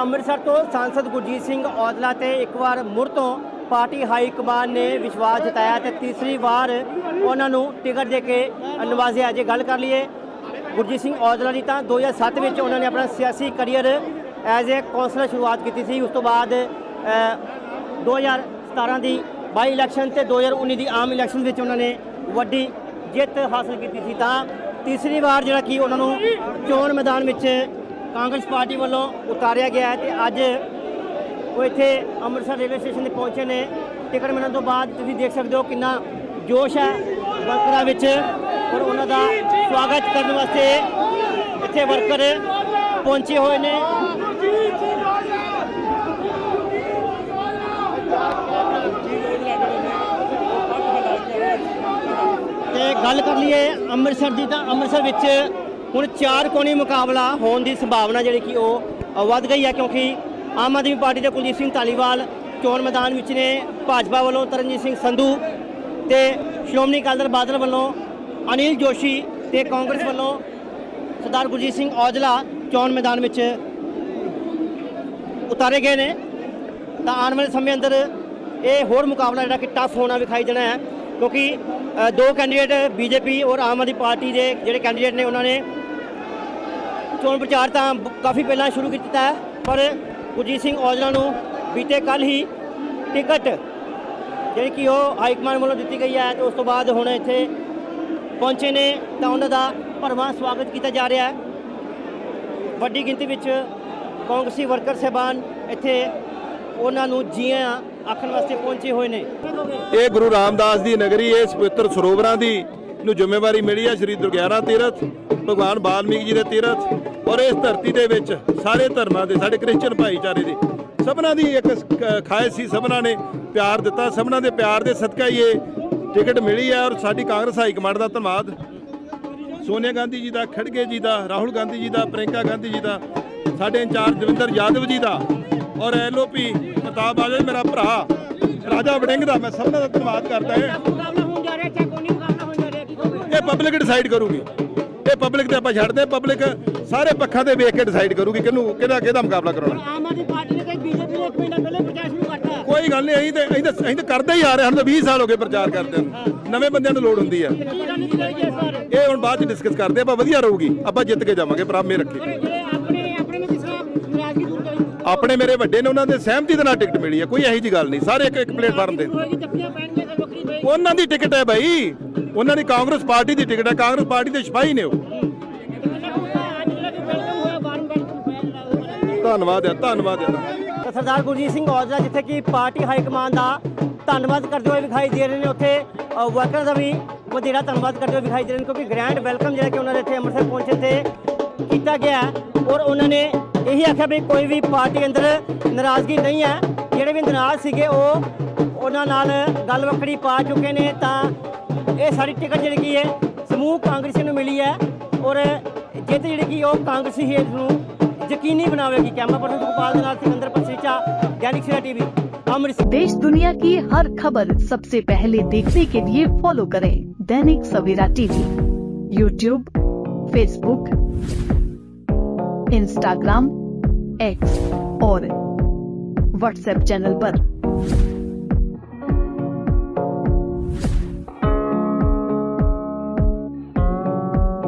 ਅੰਮ੍ਰਿਤਸਰ ਤੋਂ ਸਾਂਸਦ ਗੁਰਜੀਤ ਸਿੰਘ ਔਜਲਾ ਤੇ ਇੱਕ ਵਾਰ ਮੁੜ ਤੋਂ ਪਾਰਟੀ ਹਾਈ ਕਮਾਨ ਨੇ ਵਿਸ਼ਵਾਸ ਜਤਾਇਆ ਤੇ ਤੀਸਰੀ ਵਾਰ ਉਹਨਾਂ ਨੂੰ ਟਿਕਟ ਦੇ ਕੇ ਨਵਾਜ਼ਿਆ। ਜੇ ਗੱਲ ਕਰ ਲਈਏ ਗੁਰਜੀਤ ਸਿੰਘ ਔਜਲਾ ਦੀ ਤਾਂ 2007 ਵਿੱਚ ਉਹਨਾਂ ਨੇ ਆਪਣਾ ਸਿਆਸੀ ਕੈਰੀਅਰ ਐਜ਼ ਅ ਕੌਂਸਲਰ ਸ਼ੁਰੂਆਤ ਕੀਤੀ ਸੀ। ਉਸ ਤੋਂ ਬਾਅਦ ਅ, 2017 ਦੀ ਬਾਈ ਇਲੈਕਸ਼ਨ ਤੇ 2019 ਦੀ ਆਮ ਇਲੈਕਸ਼ਨ ਵਿੱਚ ਉਹਨਾਂ ਨੇ ਵੱਡੀ ਜਿੱਤ ਹਾਸਲ ਕੀਤੀ ਸੀ। ਤਾਂ ਤੀਸਰੀ ਵਾਰ ਜਿਹੜਾ ਕਿ ਉਹਨਾਂ ਨੂੰ ਚੋਣ ਮੈਦਾਨ ਵਿੱਚ ਕਾਂਗਰਸ ਪਾਰਟੀ ਵੱਲੋਂ ਉਤਾਰਿਆ ਗਿਆ ਹੈ ਤੇ ਅੱਜ ਉਹ ਇੱਥੇ ਅੰਮ੍ਰਿਤਸਰ ਰੇਲਵੇ ਸਟੇਸ਼ਨ ਤੇ ਪਹੁੰਚੇ ਨੇ। ਟਿਕਟ ਮਿਲਣ ਤੋਂ ਬਾਅਦ ਤੁਸੀਂ ਦੇਖ ਸਕਦੇ ਹੋ ਕਿੰਨਾ ਜੋਸ਼ ਹੈ ਵਰਕਰਾਂ ਵਿੱਚ ਔਰ ਉਹਨਾਂ ਦਾ ਸਵਾਗਤ ਕਰਨ ਵਾਸਤੇ ਇੱਥੇ ਵਰਕਰ ਪਹੁੰਚੇ ਹੋਏ ਨੇ। ਤੇ ਗੱਲ ਕਰ ਲਈਏ ਅੰਮ੍ਰਿਤਸਰ ਦੀ ਤਾਂ ਅੰਮ੍ਰਿਤਸਰ ਵਿੱਚ ਹੁਣ ਚਾਰ ਕੋਣੀ ਮੁਕਾਬਲਾ ਹੋਣ ਦੀ ਸੰਭਾਵਨਾ ਜਿਹੜੀ ਕਿ ਉਹ ਵੱਧ ਗਈ ਹੈ ਕਿਉਂਕਿ ਆਮ ਆਦਮੀ ਪਾਰਟੀ ਦੇ ਕੁਲਜੀਤ ਸਿੰਘ ਧਾਲੀਵਾਲ ਚੋਣ ਮੈਦਾਨ ਵਿੱਚ ਨੇ, ਭਾਜਪਾ ਵੱਲੋਂ ਤਰਨਜੀਤ ਸਿੰਘ ਸੰਧੂ ਤੇ ਸ਼੍ਰੋਮਣੀ ਅਕਾਲੀ ਦਲ ਬਾਦਲ ਵੱਲੋਂ ਅਨਿਲ ਜੋਸ਼ੀ ਤੇ ਕਾਂਗਰਸ ਵੱਲੋਂ ਸਰਦਾਰ ਗੁਰਜੀਤ ਸਿੰਘ ਔਜਲਾ ਚੋਣ ਮੈਦਾਨ ਵਿੱਚ ਉਤਾਰੇ ਗਏ ਨੇ। ਤਾਂ ਆਉਣ ਵਾਲੇ ਸਮੇਂ ਅੰਦਰ ਇਹ ਹੋਰ ਮੁਕਾਬਲਾ ਜਿਹੜਾ ਕਿ ਟਫ ਹੋਣਾ ਵਿਖਾਈ ਦੇਣਾ ਹੈ ਕਿਉਂਕਿ ਦੋ ਕੈਂਡੀਡੇਟ ਬੀਜੇਪੀ ਔਰ ਆਮ ਆਦਮੀ ਪਾਰਟੀ ਦੇ ਜਿਹੜੇ ਕੈਂਡੀਡੇਟ ਨੇ, ਉਹਨਾਂ ਨੇ ਚੋਣ ਪ੍ਰਚਾਰ ਤਾਂ ਕਾਫੀ ਪਹਿਲਾਂ ਸ਼ੁਰੂ ਕੀਤਾ ਹੈ, ਪਰ ਗੁਰਜੀਤ ਸਿੰਘ ਔਜਲਾ ਨੂੰ ਬੀਤੇ ਕੱਲ ਹੀ ਟਿਕਟ ਜਿਹੜੀ ਕਿ ਉਹ ਹਾਈ ਕਮਾਂਡ ਵੱਲੋਂ ਦਿੱਤੀ ਗਈ ਹੈ ਤੇ ਉਸ ਤੋਂ ਬਾਅਦ ਹੁਣ ਇੱਥੇ ਪਹੁੰਚੇ ਨੇ ਤਾਂ ਉਹਨਾਂ ਦਾ ਭਰਵਾਂ ਸਵਾਗਤ ਕੀਤਾ ਜਾ ਰਿਹਾ ਹੈ। ਵੱਡੀ ਗਿਣਤੀ ਵਿੱਚ ਕਾਂਗਰਸੀ ਵਰਕਰ ਸਹਿਬਾਨ ਇੱਥੇ ਉਹਨਾਂ ਨੂੰ ਜੀਆਂ ਆਖਣ ਵਾਸਤੇ ਪਹੁੰਚੇ ਹੋਏ ਨੇ। ਇਹ ਗੁਰੂ ਰਾਮਦਾਸ ਦੀ ਨਗਰੀ ਇਹ ਪਵਿੱਤਰ ਸਰੋਵਰਾਂ ਦੀ। ਨੂੰ ਜ਼ਿੰਮੇਵਾਰੀ ਮਿਲੀ ਹੈ ਸ੍ਰੀ ਦੁਰਗਿਆਨਾ ਤੀਰਥ, ਭਗਵਾਨ ਬਾਲਮੀਕ ਜੀ ਦੇ ਤੀਰਥ ਔਰ ਇਸ ਧਰਤੀ ਦੇ ਵਿੱਚ ਸਾਰੇ ਧਰਮਾਂ ਦੇ, ਸਾਡੇ ਕ੍ਰਿਸਚੀਅਨ ਭਾਈਚਾਰੇ ਦੇ। ਸਭਨਾਂ ਦੀ ਇੱਕ ਖਾਇਸ਼ ਸੀ, ਸਭਨਾਂ ਨੇ ਪਿਆਰ ਦਿੱਤਾ, ਸਭਨਾਂ ਦੇ ਪਿਆਰ ਦੇ ਸਦਕਾ ਹੀ ਇਹ ਟਿਕਟ ਮਿਲੀ ਹੈ ਔਰ ਸਾਡੀ ਕਾਂਗਰਸ ਹਾਈ ਕਮਾਂਡ ਦਾ ਧੰਨਵਾਦ। ਸੋਨੀਆ ਗਾਂਧੀ ਜੀ ਦਾ, ਖੜਗੇ ਜੀ ਦਾ, ਰਾਹੁਲ ਗਾਂਧੀ ਜੀ ਦਾ ਪ੍ਰਿੰਕਾ ਗਾਂਧੀ ਜੀ ਦਾ, ਸਾਡੇ ਇੰਚਾਰਜ ਦਵਿੰਦਰ ਯਾਦਵ ਜੀ ਦਾ ਔਰ ਐਲਓਪੀ ਪ੍ਰਤਾਪ ਬਾਜਵਾ ਮੇਰਾ ਭਰਾ, ਰਾਜਾ ਵੜਿੰਗ ਦਾ, ਮੈਂ ਸਭਨਾਂ ਦਾ ਧੰਨਵਾਦ ਕਰਦਾ ਹਾਂ। ਇਹ ਪਬਲਿਕ ਡਿਸਾਈਡ ਕਰੂਗੀ। ਇਹ ਪਬਲਿਕ ਤੇ ਆਪਾਂ ਛੱਡਦੇ ਪਬਲਿਕ ਸਾਰੇ ਪੱਖਾਂ ਤੇ ਵੇਖ ਕੇ ਡਿਸਾਈਡ ਕਰੂਗੀ ਕਿਹਨੂੰ ਕਿਹਦਾ ਕਿਹਦਾ ਮੁਕਾਬਲਾ ਕਰਾਉਣਾ। ਆਮ ਆਦਮੀ ਪਾਰਟੀ ਨੇ ਤੇ ਬੀਜੇਪੀ ਨੇ ਇੱਕ ਮਹੀਨਾ ਪਹਿਲੇ ਪ੍ਰਚਾਰ ਸ਼ੁਰੂ ਕਰਤਾ। ਕੋਈ ਗੱਲ ਨਹੀਂ ਅਸੀਂ ਤੇ ਅਸੀਂ ਤਾਂ ਅਸੀਂ ਤਾਂ ਕਰਦੇ ਹੀ ਆ ਰਹੇ ਹਾਂ ਤਾਂ 20 ਸਾਲ ਹੋ ਗਏ ਪ੍ਰਚਾਰ ਕਰਦੇ ਨੂੰ। ਨਵੇਂ ਬੰਦਿਆਂ ਨੂੰ ਲੋੜ ਹੁੰਦੀ ਆ। ਕੀ ਰਣਨੀਤੀ ਰਹੇਗੀ ਇਸ ਵਾਰ? ਇਹ ਹੁਣ ਬਾਅਦ ਚ ਡਿਸਕਸ ਕਰਦੇ ਆਪਾਂ ਵਧੀਆ ਰਹੂਗੀ ਆਪਾਂ ਜਿੱਤ ਕੇ ਜਾਵਾਂਗੇ ਪ੍ਰਾਮੇ ਰੱਖੀ। ਜਿਹੜੇ ਆਪਣੇ ਆਪਣੇ ਨੂੰ ਕਿਸ ਤਰ੍ਹਾਂ ਨਾਰਾਜ਼ਗੀ ਦੂਰ ਕਰੀ। ਆਪਣੇ ਮੇਰੇ ਵੱਡੇ ਨੇ ਉਹਨਾਂ ਦੇ ਸਹਿਮਤੀ ਦੇ ਨਾਲ ਟਿਕਟ ਮਿਲੀ ਹੈ ਕੋਈ ਇਹੋ ਜੀ ਗੱਲ ਨਹੀਂ। ਸਾਰੇ ਇੱਕ ਇੱਕ ਪਲੇਟਫਾਰਮ ਤੇ। ਹੋਏਗੀ ਜੱਫੀਆਂ ਪੈਣਗੀਆਂ ਤਾਂ ਵੱਖਰੀ ਹੋਏਗੀ ਉਹਨਾਂ ਦੀ ਟਿਕਟ ਹੈ ਭਾਈ ਉਹਨਾਂ ਦੀ ਕਾਂਗਰਸ ਪਾਰਟੀ ਦੀ ਟਿਕਟ ਹੈ, ਕਾਂਗਰਸ ਪਾਰਟੀ ਦੇ ਸਿਪਾਹੀ ਨੇ ਉਹ। ਧੰਨਵਾਦ ਹੈ ਧੰਨਵਾਦ ਹੈ। ਸਰਦਾਰ ਗੁਰਜੀਤ ਸਿੰਘ ਔਜਲਾ, ਜਿੱਥੇ ਕਿ ਪਾਰਟੀ ਹਾਈ ਕਮਾਂਡ ਦਾ ਧੰਨਵਾਦ ਕਰਦੇ ਹੋਏ ਵਿਖਾਈ ਦੇ ਰਹੇ ਨੇ, ਉੱਥੇ ਵਰਕਰਾਂ ਦਾ ਵੀ ਵਧੇਰਾ ਧੰਨਵਾਦ ਕਰਦੇ ਹੋਏ ਵਿਖਾਈ ਦੇ ਰਹੇ ਨੇ, ਕਿਉਂਕਿ ਗ੍ਰੈਂਡ ਵੈਲਕਮ ਜਿਹੜਾ ਕਿ ਉਹਨਾਂ ਦੇ ਇੱਥੇ ਅੰਮ੍ਰਿਤਸਰ ਪਹੁੰਚੇ ਤੇ ਕੀਤਾ ਗਿਆ ਔਰ ਉਹਨਾਂ ਨੇ ਇਹੀ ਆਖਿਆ ਵੀ ਕੋਈ ਵੀ ਪਾਰਟੀ ਅੰਦਰ ਨਾਰਾਜ਼ਗੀ ਨਹੀਂ ਹੈ। ਜਿਹੜੇ ਵੀ ਨਾਰਾਜ਼ ਸੀਗੇ, ਉਹ ਉਹਨਾਂ ਨਾਲ ਗੱਲ ਵੱਖਰੀ ਪਾ ਚੁੱਕੇ ਨੇ, ਤਾਂ ਇਹ ਸਾਡੀ ਟਿਕਟ ਜਿਹੜੀ ਕੀ ਹੈ ਸਮੂਹ ਕਾਂਗਰਸੀ ਨੂੰ ਮਿਲੀ ਹੈ ਔਰ ਜਿੱਤ ਜਿਹੜੀ ਕੀ ਉਹ ਕਾਂਗਰਸੀ ਹੀ ਨੂੰ ਯਕੀਨੀ ਬਣਾਵੇਗੀ ਕੈਮਰਾ ਪਰਸਨ ਗੋਪਾਲ ਦੇ ਨਾਲ ਸਿਕੰਦਰ ਪਸਰੀਚਾ दैनिक सवेरा टीवी अमृतसर देश दुनिया की हर खबर सबसे पहले देखने के लिए फॉलो करें Dainik Savera TV YouTube Facebook Instagram X और व्हाट्सएप चैनल पर।